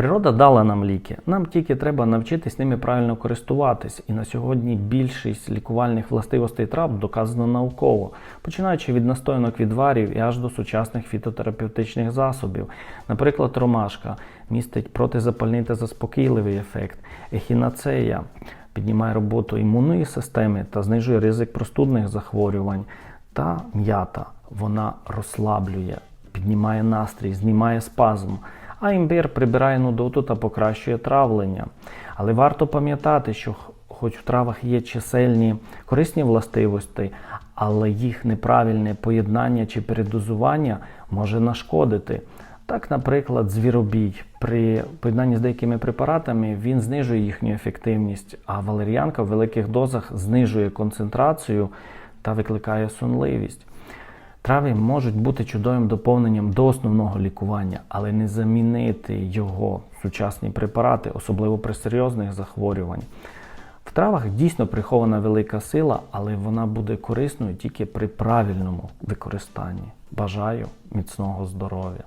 Природа дала нам ліки. Нам тільки треба навчитись ними правильно користуватись. І на сьогодні більшість лікувальних властивостей трав доказано науково, починаючи від настоянок відварів і аж до сучасних фітотерапевтичних засобів. Наприклад, ромашка містить протизапальний та заспокійливий ефект, ехінацея піднімає роботу імунної системи та знижує ризик простудних захворювань. Та м'ята вона розслаблює, піднімає настрій, знімає спазм. А імбир прибирає нудоту та покращує травлення. Але варто пам'ятати, що хоч в травах є чисельні корисні властивості, але їх неправильне поєднання чи передозування може нашкодити. Так, наприклад, звіробій при поєднанні з деякими препаратами він знижує їхню ефективність, а валеріанка в великих дозах знижує концентрацію та викликає сонливість. Трави можуть бути чудовим доповненням до основного лікування, але не замінити його сучасні препарати, особливо при серйозних захворювань. В травах дійсно прихована велика сила, але вона буде корисною тільки при правильному використанні. Бажаю міцного здоров'я!